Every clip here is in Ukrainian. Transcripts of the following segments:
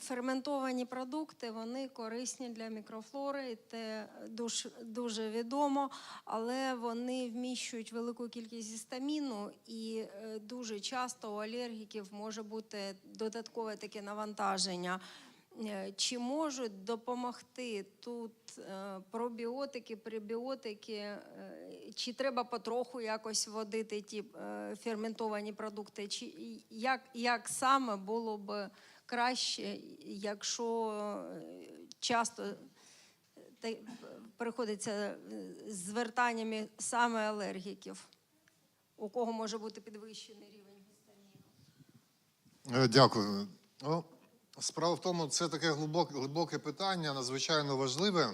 Ферментовані продукти вони корисні для мікрофлори, це дуже, відомо, але вони вміщують велику кількість гістаміну, і е, дуже часто у алергіків може бути додаткове таке навантаження. Е, Чи можуть допомогти тут е, пробіотики, пребіотики, е, чи треба потроху якось вводити ті ферментовані продукти, чи як, як саме було б краще, якщо е, часто е, приходиться е, з звертаннями саме алергіків, у кого може бути підвищений рівень гістаміну? Дякую. Ну, справа в тому, це таке глибоке, глибоке питання, надзвичайно важливе.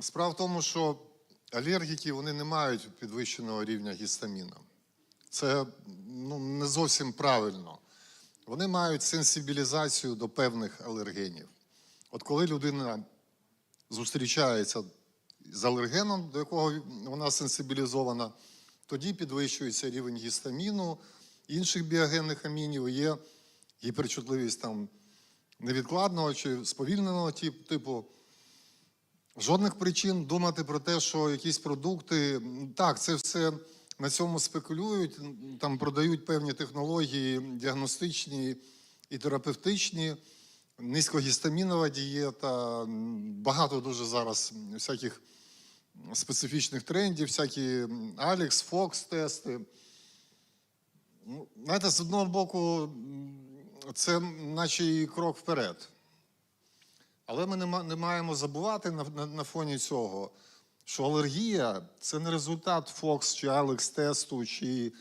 Справа в тому, що алергіки вони не мають підвищеного рівня гістаміну. Це ну, не зовсім правильно. Вони мають сенсибілізацію до певних алергенів. От коли людина зустрічається з алергеном, до якого вона сенсибілізована, тоді підвищується рівень гістаміну, інших біогенних амінів, є гіперчутливість там невідкладного чи сповільненого типу. Жодних причин думати про те, що якісь продукти, так, це все на цьому спекулюють, там продають певні технології діагностичні і терапевтичні, низькогістамінова дієта, багато дуже зараз всяких специфічних трендів, всякі Алекс, Фокс тести. Ну, Знаєте, з одного боку, це наче і крок вперед. Але ми не, маємо забувати на фоні цього, що алергія це не результат Фокс чи Алекс тесту, чи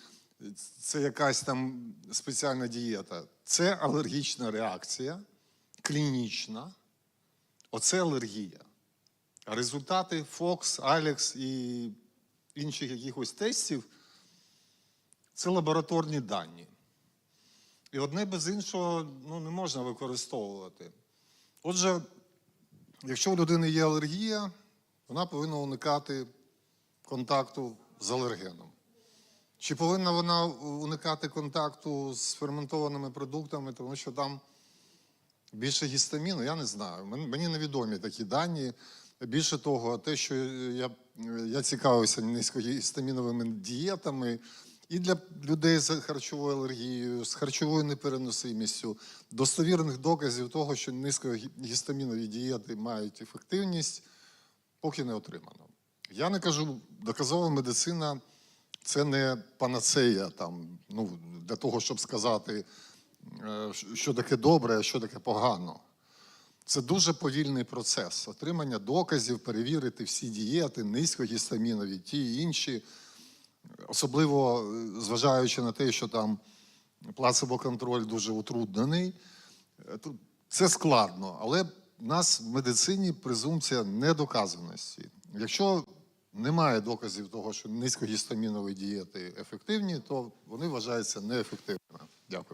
це якась там спеціальна дієта. Це алергічна реакція, клінічна. Оце алергія. А результати Фокс, Алекс і інших якихось тестів це лабораторні дані. І одне без іншого ну, не можна використовувати. Отже, якщо у людини є алергія, вона повинна уникати контакту з алергеном. Чи повинна вона уникати контакту з ферментованими продуктами, тому що там більше гістаміну, я не знаю. Мені невідомі такі дані. Більше того, те, що я, я цікавився низькогістаміновими дієтами, і для людей з харчовою алергією, з харчовою непереносимістю, достовірних доказів того, що низькогістамінові дієти мають ефективність, поки не отримано. Я не кажу, доказова медицина це не панацея там, ну, для того, щоб сказати, е, що таке добре, а що таке погано. Це дуже повільний процес отримання доказів, перевірити всі дієти, низькогістамінові, ті і інші, особливо е, зважаючи на те, що там плацебо-контроль дуже утруднений. Е, Це складно, але нас в медицині презумпція недоказаності. Якщо немає доказів того, що низькогістамінові дієти ефективні, то вони вважаються неефективними.